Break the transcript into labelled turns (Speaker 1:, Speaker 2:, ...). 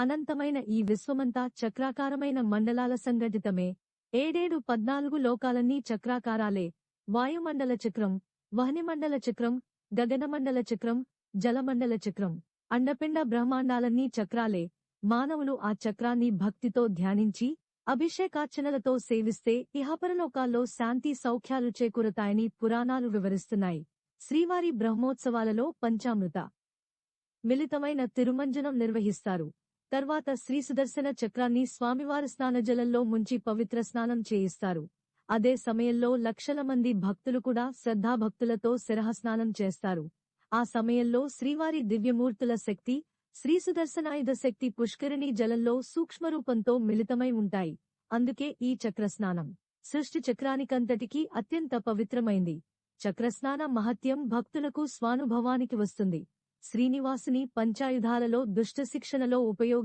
Speaker 1: అనంతమైన ఈ విశ్వమంతా చక్రాకారమైన మండలాల సంఘటితమే. ఏడేడు పద్నాలుగు లోకాలన్నీ చక్రాకారాలే. వాయుమండల చక్రం వహనిమండల చక్రం గగనమండల చక్రం జలమండల చక్రం. అండపిండ బ్రహ్మాండాలన్నీ చక్రాలే. మానవులు ఆ చక్రాన్ని భక్తితో ధ్యానించి అభిషేకార్చనలతో సేవిస్తే ఇహపరలోకాల్లో శాంతి సౌఖ్యాలు చేకూరతాయని పురాణాలు వివరిస్తున్నాయి. శ్రీవారి బ్రహ్మోత్సవాలలో పంచామృత. మిలితమైన తిరుమంజనం నిర్వహిస్తారు. తర్వాత శ్రీ సుదర్శన చక్రాన్ని స్వామివారి స్నానజలంలో ముంచి పవిత్ర స్నానం చేయిస్తారు. అదే సమయంలో లక్షల మంది భక్తులు కూడా శ్రద్ధాభక్తులతో శిరహస్నానం చేస్తారు. ఆ సమయంలో శ్రీవారి దివ్యమూర్తుల శక్తి శ్రీ సుదర్శనాయుధ శక్తి పుష్కరిణి జలంలో సూక్ష్మరూపంతో మిళితమై ఉంటాయి. అందుకే ఈ చక్రస్నానం సృష్టి చక్రానికంతటికీ అత్యంత పవిత్రమైంది. చక్రస్నాన మహత్యం భక్తులకు స్వానుభవానికి వస్తుంది. శ్రీనివాసుని పంచాయుధాలలో దుష్ట శిక్షణలో ఉపయోగ